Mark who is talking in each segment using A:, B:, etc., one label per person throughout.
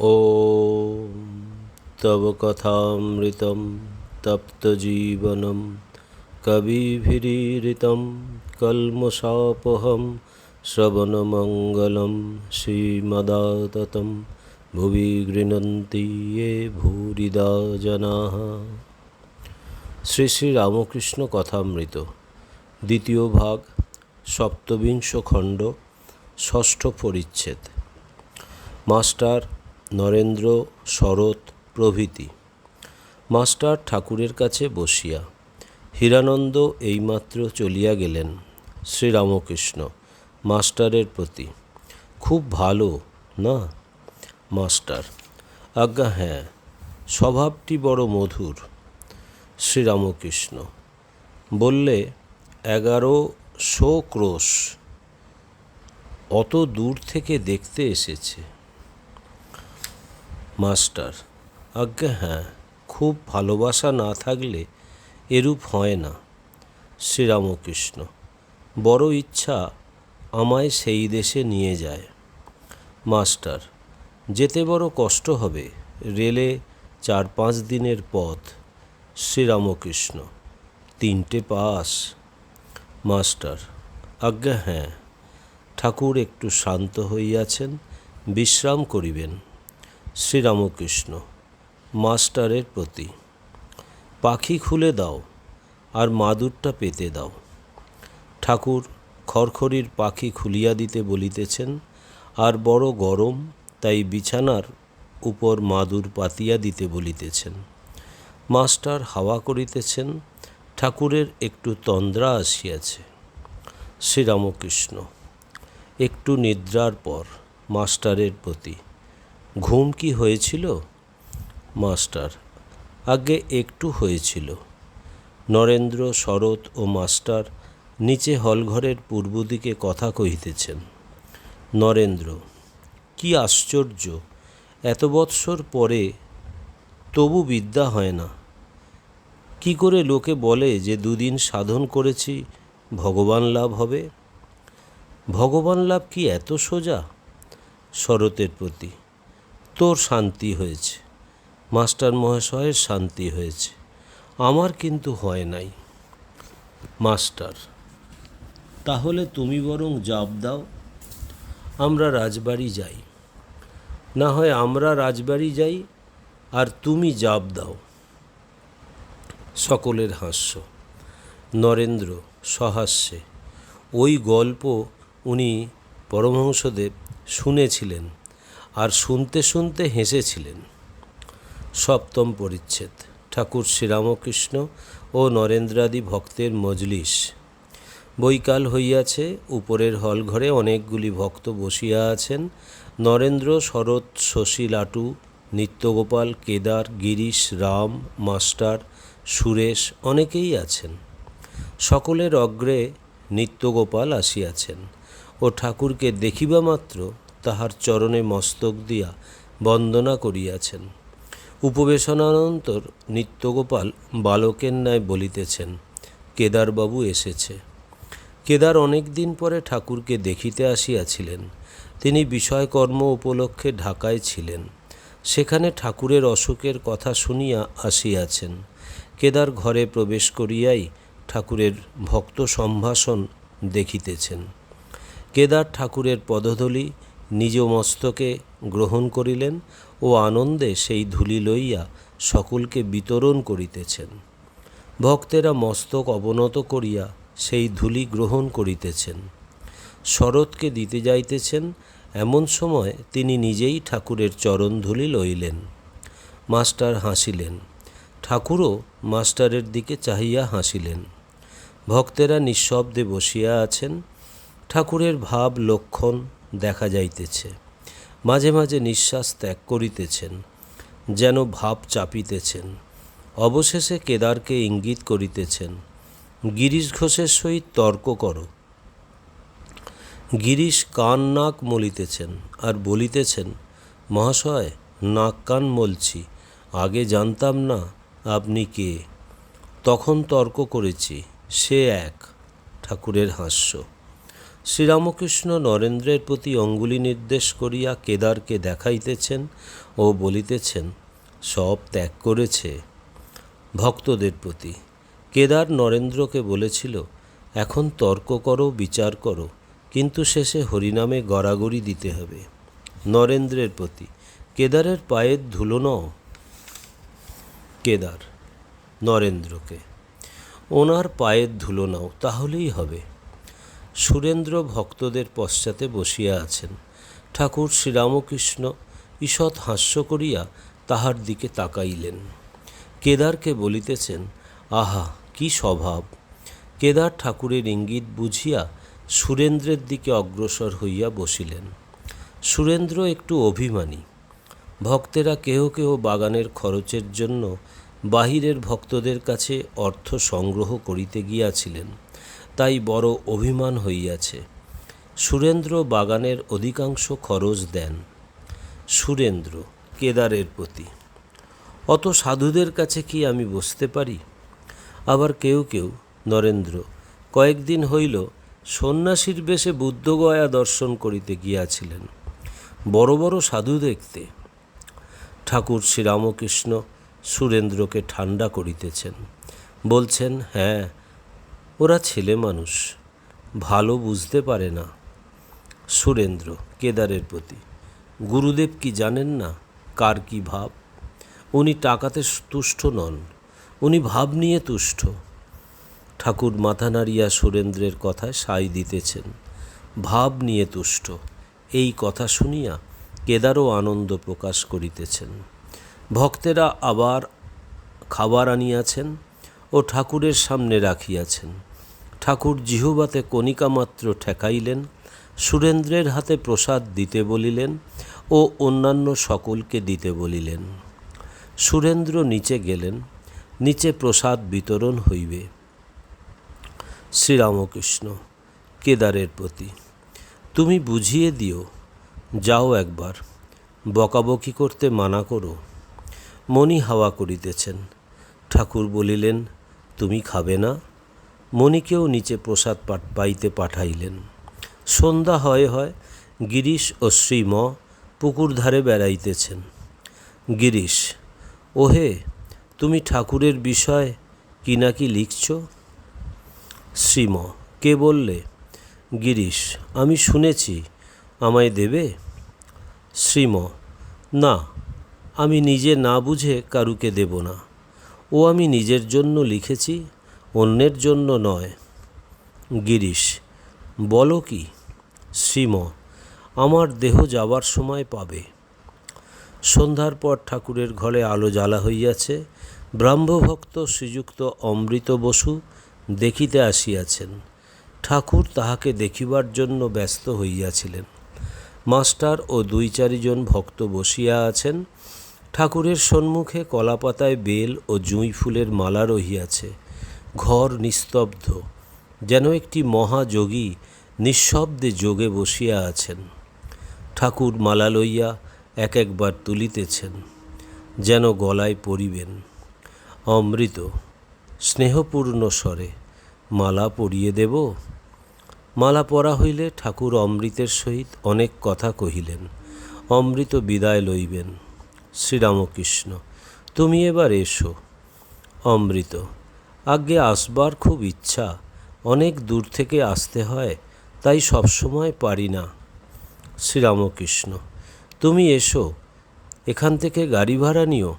A: ও তব কথামৃত তপ্তজীবন কবিভিরীত কলমশাপহম শ্রবণমঙ্গলম শ্রীমদাত ভুবি গৃণন্তি এ ভূরিদা জনা শ্রী শ্রী রামকৃষ্ণ কথামৃত, দ্বিতীয় ভাগ, সপ্তবিংশ খণ্ড, ষষ্ঠ পরিচ্ছেদ। মাস্টার নরেন্দ্র শরৎ প্রভৃতি। মাস্টার ঠাকুরের কাছে বসিয়া হীরানন্দ এইমাত্র চলিয়া গেলেন শ্রীরামকৃষ্ণ মাস্টারের প্রতি। খুব ভালো, না? মাস্টার। আজ্ঞা হ্যাঁ স্বভাবটি বড় মধুর। শ্রীরামকৃষ্ণ বললে এগারোশো ক্রোশ, অত দূর থেকে দেখতে এসেছে। মাস্টার। আজ্ঞা হ্যাঁ খুব ভালোবাসা না থাকলে এরূপ হয় না। শ্রীরামকৃষ্ণ, বড় ইচ্ছা আমায় সেই দেশে নিয়ে যায়। মাস্টার, যেতে বড় কষ্ট হবে রেলে চার পাঁচ দিনের পথ। শ্রীরামকৃষ্ণ, তিনটে পাস। মাস্টার, আজ্ঞা হ্যাঁ ঠাকুর একটু শান্ত হইয়াছেন, বিশ্রাম করিবেন। শ্রীরামকৃষ্ণ, মাস্টারের প্রতি। পাখি খুলে দাও আর মাদুরটা পেতে দাও। ঠাকুর খড়খড়ির পাখি খুলিয়া দিতে বলিতেছেন, আর বড় গরম তাই বিছানার উপর মাদুর পাতিয়া দিতে বলিতেছেন। মাস্টার হাওয়া করিতেছেন, ঠাকুরের একটু তন্দ্রা আসিয়াছে। শ্রীরামকৃষ্ণ, একটু নিদ্রার পর মাস্টারের প্রতি ঘুম কি হয়েছিল? মাস্টার, আগে একটু হয়েছিল। নরেন্দ্র, শরৎ ও মাস্টার নিচে হলঘরের পূর্ব দিকে কথা কহিতেছেন। নরেন্দ্র, কি আশ্চর্য, এত বৎসর পরে তবু বিদ্যা হয় না। কি করে লোকে বলে যে দুদিন সাধন করেছি, ভগবান লাভ হবে? ভগবান লাভ কি এত সোজা? শরতের প্রতি তোর শান্তি হয়েছে, মাস্টার মহাশয়ের শান্তি হয়েছে, আমার কিন্তু হয় নাই। মাস্টার, তাহলে তুমি বরং জাপ দাও, আমরা রাজবাড়ি যাই। না হয় আমরা রাজবাড়ি যাই আর তুমি জাপ দাও। সকলের হাস্য। নরেন্দ্র সহাস্যে, ওই গল্প উনি পরমহংসদেব শুনেছিলেন। আর শুনতে শুনতে হেসেছিলেন। সপ্তম পরিচ্ছেদ, ঠাকুর শ্রীরামকৃষ্ণ ও নরেন্দ্রাদি ভক্তের মজলিস। বৈকাল হইয়াছে, উপরের হলঘরে অনেকগুলি ভক্ত বসিয়া আছেন। নরেন্দ্র, শরৎ, শশী লাটু, নিত্যগোপাল, কেদার, গিরিশ, রাম, মাস্টার, সুরেশ অনেকেই আছেন। সকলের অগ্রে নিত্যগোপাল আসিয়াছেন। ও ঠাকুরকে দেখিবা মাত্র তাহার চরণে মস্তক দিয়া বন্দনা করিয়াছেন। উপবেশনানন্তর নিত্যগোপাল বালকের ন্যায় বলিতেছেন, কেদারবাবু এসেছে। কেদার অনেক দিন পরে ঠাকুরকে দেখিতে আসিয়াছিলেন। তিনি বিষয়কর্ম উপলক্ষে ঢাকায় ছিলেন। সেখানে ঠাকুরের অসুখের কথা শুনিয়া আসিয়াছেন। কেদার ঘরে প্রবেশ করিয়াই ঠাকুরের ভক্ত সম্ভাষণ দেখিতেছেন। কেদার ঠাকুরের পদধূলি নিজ মস্তকে গ্রহণ করিলেন ও আনন্দে সেই ধূলি লইয়া সকলকে বিতরণ করিতেছেন। ভক্তেরা মস্তক অবনত করিয়া সেই ধূলি গ্রহণ করিতেছেন। শরৎকে দিতে যাইতেছেন, এমন সময় তিনি নিজেই ঠাকুরের চরণধূলি লইলেন। মাস্টার হাসিলেন। ঠাকুরও মাস্টারের দিকে চাহিয়া হাসিলেন। ভক্তেরা নিঃশব্দে বসিয়া আছেন। ঠাকুরের ভাব, লক্ষণ দেখা যাইতেছে। মাঝে মাঝে নিঃশ্বাস ত্যাগ করিতেছেন, যেন ভাব চাপিতেছেন। অবশেষে কেদারকে ইঙ্গিত করিতেছেন, গিরিশ ঘোষের সহিত তর্ক করো। গিরিশ কান নাক মলিতেছেন আর বলিতেছেন, মহাশয়, নাক কান মলছি, আগে জানতাম না আপনি কে। তখন তর্ক করেছি, সে এক। ঠাকুরের হাস্য। শ্রীরামকৃষ্ণ নরেন্দ্রের প্রতি অঙ্গুলি নির্দেশ করিয়া কেদারকে দেখাইতেছেন ও বলিতেছেন, সব ত্যাগ করেছে। ভক্তদের প্রতি কেদার নরেন্দ্রকে বলেছিল, এখন তর্ক করো, বিচার করো, কিন্তু শেষে হরিনামে গড়াগড়ি দিতে হবে। নরেন্দ্রের প্রতি কেদারের পায়ের ধুলো নও। কেদার নরেন্দ্রকে, ওনার পায়ের ধুলো নাও, তাহলেই হবে। সুরেন্দ্র ভক্তদের পশ্চাতে বসিয়া আছেন। ঠাকুর শ্রীরামকৃষ্ণ ঈষৎ হাস্য করিয়া তাহার দিকে তাকাইলেন। কেদারকে বলিতেছেন, আহা, কি স্বভাব! কেদার ঠাকুরের ইঙ্গিত বুঝিয়া সুরেন্দ্রের দিকে অগ্রসর হইয়া বসিলেন। সুরেন্দ্র একটু অভিমানী। ভক্তেরা কেহ কেহ বাগানের খরচের জন্য বাহিরের ভক্তদের কাছে অর্থ সংগ্রহ করিতে গিয়াছিলেন। তাই বড় অভিমান হইয়াছে। সুরেন্দ্র বাগানের অধিকাংশ খরচ দেন। সুরেন্দ্র, কেদারের প্রতি। অত সাধুদের কাছে কি আমি বসতে পারি? আবার কেউ কেউ, নরেন্দ্র, কয়েকদিন হইল সন্ন্যাসীর বেশে বুদ্ধগয়া দর্শন করিতে গিয়াছিলেন। বড় বড় সাধু দেখতে। ঠাকুর শ্রীরামকৃষ্ণ সুরেন্দ্রকে ঠান্ডা করিতেছেন। বলছেন হ্যাঁ ওরা ছেলে মানুষ, ভালো বুঝতে পারে না। সুরেন্দ্র কেদারের প্রতি, গুরুদেব কি জানেন না কার কি ভাব? উনি টাকাতে তুষ্ট নন, উনি ভাব নিয়ে তুষ্ট। ঠাকুর মাথা নাড়িয়া সুরেন্দ্রের কথায় সাই দিতেছেন, ভাব নিয়ে তুষ্ট। এই কথা শুনিয়া কেদারও আনন্দ প্রকাশ করিতেছেন। ভক্তেরা আবার খাবার আনিয়াছেন ও ঠাকুরের সামনে রাখিয়াছেন। ঠাকুর জিহুবাতে কণিকা মাত্র ঠেকাইলেন, সুরেন্দ্রের হাতে প্রসাদ দিতে বলিলেন ও অন্যান্য সকলকে দিতে বলিলেন। সুরেন্দ্র নিচে গেলেন, নিচে প্রসাদ বিতরণ হইবে। শ্রীরামকৃষ্ণ, কেদারের প্রতি, তুমি বুঝিয়ে দিও, যাও একবার, বকাবকি করতে মানা করো। মণি হাওয়া করিতেছেন, ঠাকুর বলিলেন, তুমি খাবে না? মণিকেও নিচে প্রসাদ পাইতে পাঠাইলেন। সন্ধ্যা হয় হয় গিরিশ ও শ্রীম পুকুর ধারে বেড়াইতেছেন। গিরিশ, ওহে, তুমি ঠাকুরের বিষয় কি নাকি লিখছ? শ্রীম, কে বললে? গিরিশ, আমি শুনেছি, আমায় দেবে? শ্রীম, না, আমি নিজে না বুঝে কারুকে দেব না। ও আমি নিজের জন্য লিখেছি অন্যের জন্য নয়। গিরিশ, বলো কি? শ্রীম আমার দেহ যাবার সময় পাবে। সন্ধ্যার পর ঠাকুরের ঘরে আলো জ্বালা হইয়াছে। ব্রাহ্মভক্ত শ্রীযুক্ত অমৃত বসু দেখিতে আসিয়াছেন। ঠাকুর তাহাকে দেখিবার জন্য ব্যস্ত হইয়াছিলেন। মাস্টার ও দুই চারিজন ভক্ত বসিয়া আছেন। ঠাকুরের সম্মুখে কলাপাতায় বেল ও জুঁই ফুলের মালা রহিয়াছে। ঘর নিস্তব্ধ, যেন একটি মহাযোগী নিঃশব্দে যোগে বসিয়া আছেন। ঠাকুর মালা লইয়া এক একবার তুলিতেছেন, যেন গলায় পরিবেন। অমৃত, স্নেহপূর্ণ স্বরে, মালা পরিয়ে দেব? মালা পরা হইলে ঠাকুর অমৃতের সহিত অনেক কথা কহিলেন। অমৃত বিদায় লইবেন। শ্রীরামকৃষ্ণ, তুমি এবার এসো। অমৃত আজ্ঞে আসবার খুব ইচ্ছা, অনেক দূর থেকে আসতে হয়, তাই সবসময় পারি না। শ্রীরামকৃষ্ণ, তুমি এসো, এখান থেকে গাড়ি ভাড়া নিও।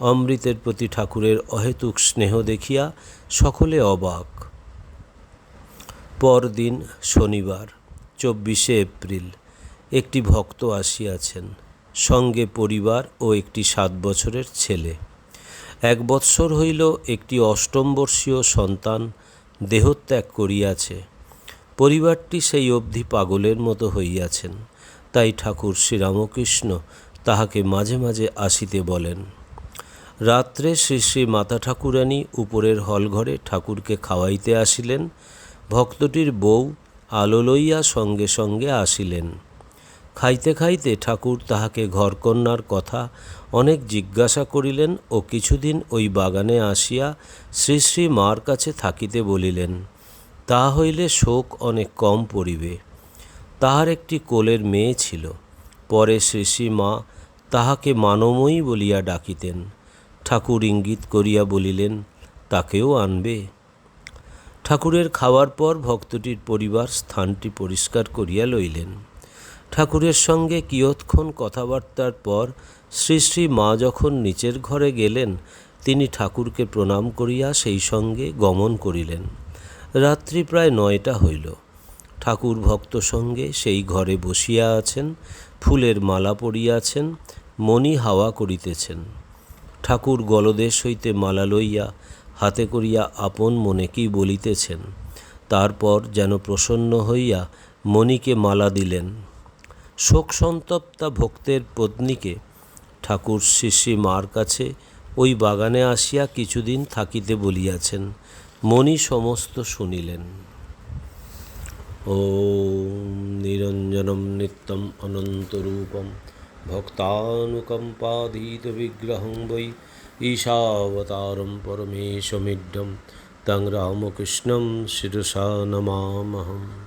A: অমৃতের প্রতি ঠাকুরের অহেতুক স্নেহ দেখিয়া সকলে অবাক। পরদিন শনিবার, চব্বিশে এপ্রিল, একটি ভক্ত আসিয়াছেন, সঙ্গে পরিবার ও একটি সাত বছরের ছেলে। এক বৎসর হইল একটি অষ্টমবর্ষীয় সন্তান দেহত্যাগ করিয়াছে। পরিবারটি সেই অবধি পাগলের মতো হইয়াছেন। তাই ঠাকুর শ্রীরামকৃষ্ণ তাহাকে মাঝে মাঝে আসিতে বলেন, রাত্রে শ্রী শ্রী মাতা ঠাকুরানী উপরের হলঘরে ঠাকুরকে খাওয়াইতে আসিলেন। ভক্তটির বউ আলো লইয়া সঙ্গে সঙ্গে আসিলেন। খাইতে খাইতে ঠাকুর তাহাকে ঘরকন্যার কথা অনেক জিজ্ঞাসা করিলেন ও কিছুদিন ওই বাগানে আসিয়া শ্রী শ্রী মার কাছে থাকিতে বলিলেন, তা হইলে শোক অনেক কম পড়িবে। তাহার একটি কোলের মেয়ে ছিল। পরে শ্রী মা তাহাকে মানময়ী বলিয়া ডাকিতেন। ঠাকুর ইঙ্গিত করিয়া বলিলেন, তাকেও আনবে। ঠাকুরের খাওয়ার পর ভক্তটির পরিবার স্থানটি পরিষ্কার করিয়া লইলেন। ঠাকুরের সঙ্গে কিয়ৎক্ষণ কথাবার্তার পর শ্রী শ্রী মা যখন নিচের ঘরে গেলেন, তিনি ঠাকুরকে প্রণাম করিয়া সেই সঙ্গে গমন করিলেন। রাত্রি প্রায় নয়টা হইল। ঠাকুর ভক্ত সঙ্গে সেই ঘরে বসিয়া আছেন, ফুলের মালা পরিয়াছেন মণি হাওয়া করিতেছেন। ঠাকুর গলদেশ হইতে মালা লইয়া হাতে করিয়া আপন মনে কি বলিতেছেন, তারপর যেন প্রসন্ন হইয়া মণিকে মালা দিলেন। শোকসন্তপ্তা ভক্তের পত্নীকে ঠাকুর শিশি মার কাছে ওই বাগানে আসিয়া কিছুদিন থাকিতে বলিয়াছেন। মণি সমস্ত শুনিলেন। ও নিরঞ্জনম নিত্যম অনন্তরূপম ভক্তানুকম্পাধীতবিগ্রহং বৈ ঈশাবতারম পরমেশমিড্ডম তং রামকৃষ্ণম শিরসা নমামহম।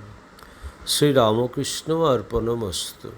A: শ্রীরামকৃষ্ণ অর্পণমস্তু।